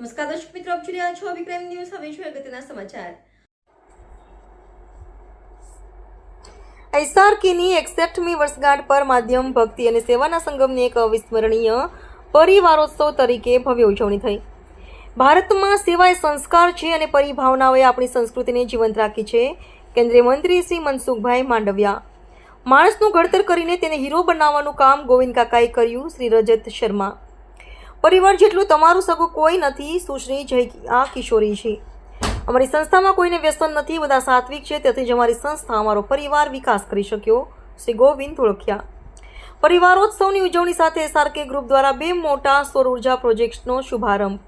નમસ્કાર દર્શક મિત્રો, આપ જોઈ રહ્યા છો વિક્રમ ન્યૂઝ. હવે છે અગત્યના સમાચાર. એસઆરકેની એકસઠમી વર્ષગાંઠ પર માધ્યમ ભક્તિ અને સેવાના સંગમની એક અવિસ્મરણીય પરિવારોત્સવ તરીકે ભવ્ય ઉજવણી થઈ. ભારતમાં સેવા એ સંસ્કાર છે અને પરિભાવનાઓએ આપણી સંસ્કૃતિને જીવંત રાખી છે, કેન્દ્રીય મંત્રી શ્રી મનસુખભાઈ માંડવિયા. માણસનું ઘડતર કરીને તેને હીરો બનાવવાનું કામ ગોવિંદ કાકાએ કર્યું, શ્રી રજત શર્મા. પરિવાર જેટલું તમારું સગું કોઈ નથી, સુશ્રી જય આ કિશોરી છે. અમારી સંસ્થામાં કોઈને વ્યસન નથી, બધા સાત્વિક છે, તેથી જ અમારી સંસ્થા, અમારો પરિવાર વિકાસ કરી શક્યો. શ્રી ગોવિંદ ધોળકિયા. પરિવારોત્સવની ઉજવણી સાથે એસઆરકે ગ્રુપ દ્વારા બે મોટા સૌર ઊર્જા પ્રોજેક્ટ્સનો શુભારંભ.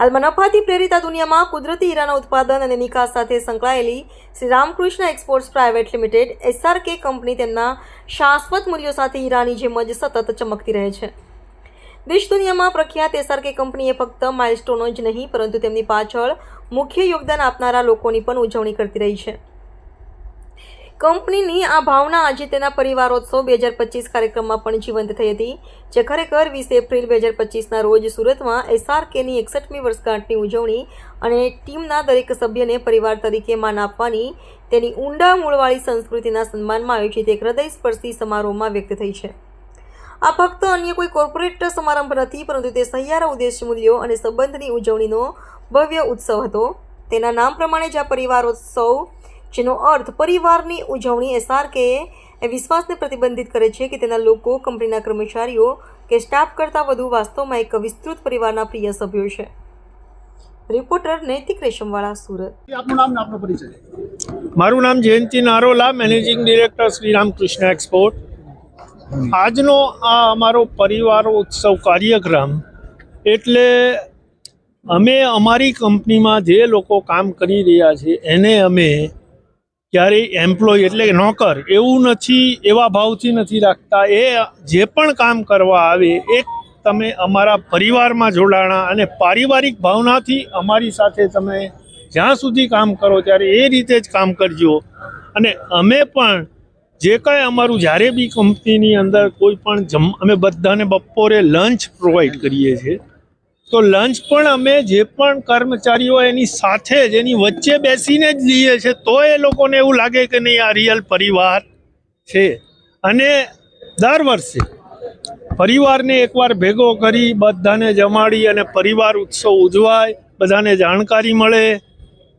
હાલમાં નફાથી પ્રેરિત આ દુનિયામાં કુદરતી હીરાના ઉત્પાદન અને નિકાસ સાથે સંકળાયેલી Shri Ramakrishna exports private limited SRK company તેમના શાશ્વત મૂલ્યો સાથે હીરાની જેમ જ સતત ચમકતી રહે છે. દેશ દુનિયામાં પ્રખ્યાત એસઆરકે કંપનીએ ફક્ત માઇલસ્ટોનો જ નહીં, પરંતુ તેમની પાછળ મુખ્ય યોગદાન આપનારા લોકોની પણ ઉજવણી કરતી રહી છે. કંપનીની આ ભાવના આજે તેના પરિવારોત્સવ બે હજાર પચીસ કાર્યક્રમમાં પણ જીવંત થઈ હતી, જે ખરેખર વીસ એપ્રિલ બે હજાર પચીસના રોજ સુરતમાં એસઆરકેની એકસઠમી વર્ષગાંઠની ઉજવણી અને ટીમના દરેક સભ્યને પરિવાર તરીકે માન આપવાની તેની ઊંડા મૂળવાળી સંસ્કૃતિના સન્માનમાં આયોજિત એક હૃદયસ્પર્શી સમારોહમાં વ્યક્ત થઈ છે. આ ફક્ત અન્ય કોઈ કોર્પોરેટ સમારંભ નથી પરંતુ તે સહિયારા ઉદ્દેશ મૂલ્યો અને સંબંધની ઉજવણીનો ભવ્ય ઉત્સવ હતો. તેના નામ પ્રમાણે જ આ પરિવારોત્સવ જેનો અર્થ પરિવારની ઉજવણી એસઆરકે એ વિશ્વાસને પ્રતિબંધિત કરે છે કે તેના લોકો કંપનીના કર્મચારીઓ કે સ્ટાફ કરતાં વધુ વાસ્તવમાં એક વિસ્તૃત પરિવારના પ્રિય સભ્યો છે. રિપોર્ટર નૈતિક રેશમવાળા સુરત. આપનું નામ આપનો પરિચય. મારું નામ Jayanti Narola managing director Shri Ramakrishna export. આજનો આ અમારો પરિવાર ઉત્સવ કાર્યક્રમ એટલે અમે અમારી કંપનીમાં જે લોકો કામ કરી રહ્યા છે, એને અમે ક્યારેય એમ્પ્લોય એટલે નોકર એવું નથી, એવા ભાવથી નથી રાખતા. એ જે પણ કામ કરવા આવે, એ તમે અમારા પરિવારમાં જોડાણા અને પારિવારિક ભાવનાથી અમારી સાથે તમે જ્યાં સુધી કામ કરો ત્યારે એ રીતે જ કામ કરજો. અને અમે પણ જે કાંઈ અમારું જ્યારે બી કંપનીની અંદર કોઈ પણ જમ, અમે બધાને બપોરે લંચ પ્રોવાઈડ કરીએ છીએ. તો લંચ પણ અમે જે પણ કર્મચારીઓ એની સાથે જ, એની વચ્ચે બેસીને જ લઈએ છીએ, તો એ લોકોને એવું લાગે કે નહીં આ રિયલ પરિવાર છે. અને દર વર્ષે પરિવારને એકવાર ભેગો કરી બધાને જમાડી અને પરિવાર ઉત્સવ ઉજવાય, બધાને જાણકારી મળે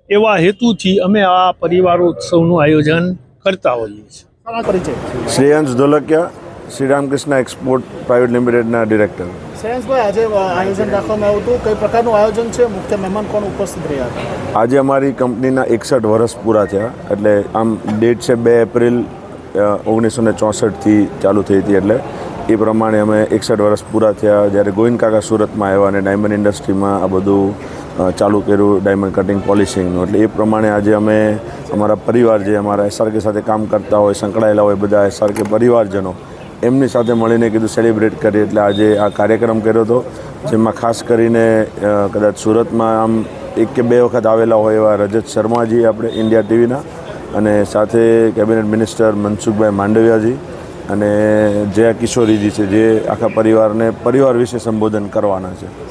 એવા હેતુથી અમે આ પરિવાર ઉત્સવનું આયોજન કરતા હોઈએ છીએ. શ્રેયાંશ ધોલકિયા શ્રી રામકૃષ્ણ એક્સપોર્ટ પ્રાઇવેટ લિમિટેડના ડિરેક્ટર શ્રેયંશભાઈ આજે આયોજન રાખવામાં આવ્યું હતું. કઈ પ્રકારનું આયોજન છે? મુખ્ય મહેમાન કોણ ઉપસ્થિત રહ્યા હતા? આજે અમારી કંપનીના એકસઠ વર્ષ પૂરા થયા. એટલે આમ ડેટ છે બે એપ્રિલ ઓગણીસો ને ચોસઠથી ચાલુ થઈ હતી. એટલે એ પ્રમાણે અમે એકસઠ વર્ષ પૂરા થયા જ્યારે ગોવિંદ સુરતમાં આવ્યા અને ડાયમંડ ઇન્ડસ્ટ્રીમાં આ બધું ચાલુ કર્યું ડાયમંડ કટિંગ પોલિશિંગનું એટલે એ પ્રમાણે આજે અમે અમારા પરિવાર જે અમારા એસઆરકે સાથે કામ કરતા હોય, સંકળાયેલા હોય બધા એસઆરકે પરિવારજનો, એમની સાથે મળીને કીધું સેલિબ્રેટ કરીએ. એટલે આજે આ કાર્યક્રમ કર્યો હતો, જેમાં ખાસ કરીને કદાચ સુરતમાં આમ એક કે બે વખત આવેલા હોય એવા રજત શર્માજી, આપણે ઇન્ડિયા ટીવીના અને સાથે કેબિનેટ મિનિસ્ટર મનસુખભાઈ માંડવિયાજી અને જયા કિશોરીજી છે જે આખા પરિવારને પરિવાર વિશે સંબોધન કરવાના છે.